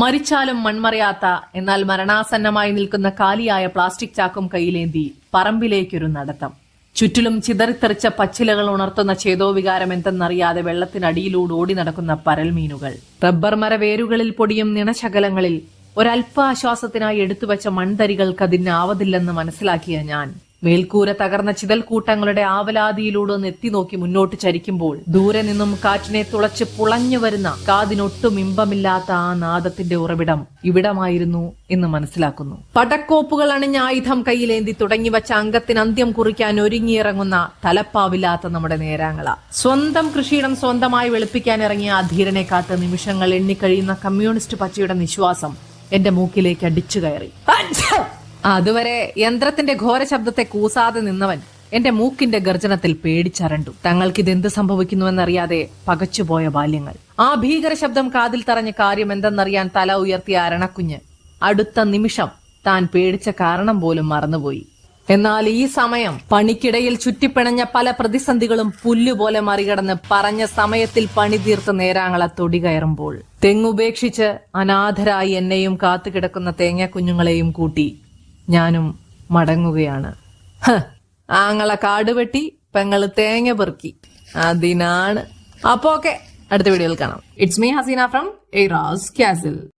മരിച്ചാലും മൺമറയാത്ത എന്നാൽ മരണാസന്നമായി നിൽക്കുന്ന കാലിയായ പ്ലാസ്റ്റിക് ചാക്കും കയ്യിലേന്തി പറമ്പിലേക്കൊരു നടത്തം. ചുറ്റിലും ചിതറിത്തെറിച്ച പച്ചിലകൾ ഉണർത്തുന്ന ചേതോവികാരം എന്തെന്നറിയാതെ വെള്ളത്തിനടിയിലൂടെ ഓടി നടക്കുന്ന പരൽമീനുകൾ. റബ്ബർ മര വേരുകളിൽ പൊടിയും നിണശകലങ്ങളിൽ ഒരൽപ്പ ആശ്വാസത്തിനായി എടുത്തുവച്ച മൺതരികൾക്ക് അതിന് ആവതില്ലെന്ന് മനസ്സിലാക്കിയ ഞാൻ. മേൽക്കൂര തകർന്ന ചിതൽക്കൂട്ടങ്ങളുടെ ആവലാതിയിലൂടെ എത്തി നോക്കി മുന്നോട്ട് ചരിക്കുമ്പോൾ ദൂരെ നിന്നും കാറ്റിനെ തുളച്ച് പുളഞ്ഞു വരുന്ന കാതിനൊട്ടും ഇമ്പമില്ലാത്ത ആ നാദത്തിന്റെ ഉറവിടം ഇവിടമായിരുന്നു എന്ന് മനസ്സിലാക്കുന്നു. പടക്കോപ്പുകൾ അണിഞ്ഞ ആയുധം കയ്യിലേന്തി തുടങ്ങി വച്ച അംഗത്തിന് അന്ത്യം കുറിക്കാൻ ഒരുങ്ങിയിറങ്ങുന്ന തലപ്പാവില്ലാത്ത നമ്മുടെ നേരാങ്ങള. സ്വന്തം കൃഷിയിടം സ്വന്തമായി വെളുപ്പിക്കാൻ ഇറങ്ങിയ ആ ധീരനെ കാത്ത് നിമിഷങ്ങൾ എണ്ണിക്കഴിയുന്ന കമ്മ്യൂണിസ്റ്റ് പച്ചയുടെ നിശ്വാസം എന്റെ മൂക്കിലേക്ക് അടിച്ചു കയറി. അതുവരെ യന്ത്രത്തിന്റെ ഘോര ശബ്ദത്തെ കൂസാതെ നിന്നവൻ എന്റെ മൂക്കിന്റെ ഗർജനത്തിൽ പേടിച്ചരണ്ടു. തങ്ങൾക്കിതെന്ത് സംഭവിക്കുന്നുവെന്നറിയാതെ പകച്ചുപോയ ബാല്യങ്ങൾ. ആ ഭീകര ശബ്ദം കാതിൽ തറഞ്ഞ കാര്യം എന്തെന്നറിയാൻ തല ഉയർത്തിയ അരണക്കുഞ്ഞ്. അടുത്ത നിമിഷം താൻ പേടിച്ച കാരണം പോലും മറന്നുപോയി. എന്നാൽ ഈ സമയം പണിക്കിടയിൽ ചുറ്റിപ്പിണഞ്ഞ പല പ്രതിസന്ധികളും പുല്ലുപോലെ മറികടന്ന് പറഞ്ഞ സമയത്തിൽ പണി തീർത്ത് നേരാങ്ങളെ തൊടി കയറുമ്പോൾ. തെങ്ങുപേക്ഷിച്ച് അനാഥരായി എന്നെയും കാത്തുകിടക്കുന്ന തേങ്ങ കുഞ്ഞുങ്ങളെയും കൂട്ടി ഞാനും മടങ്ങുകയാണ്. ആങ്ങളെ കാട് വെട്ടി പെങ്ങൾ തേങ്ങ പെറുക്കി. അതിനാണ്. അപ്പോ ഓക്കെ അടുത്ത വീഡിയോയിൽ കാണാം. It's me Haseena from Eras castle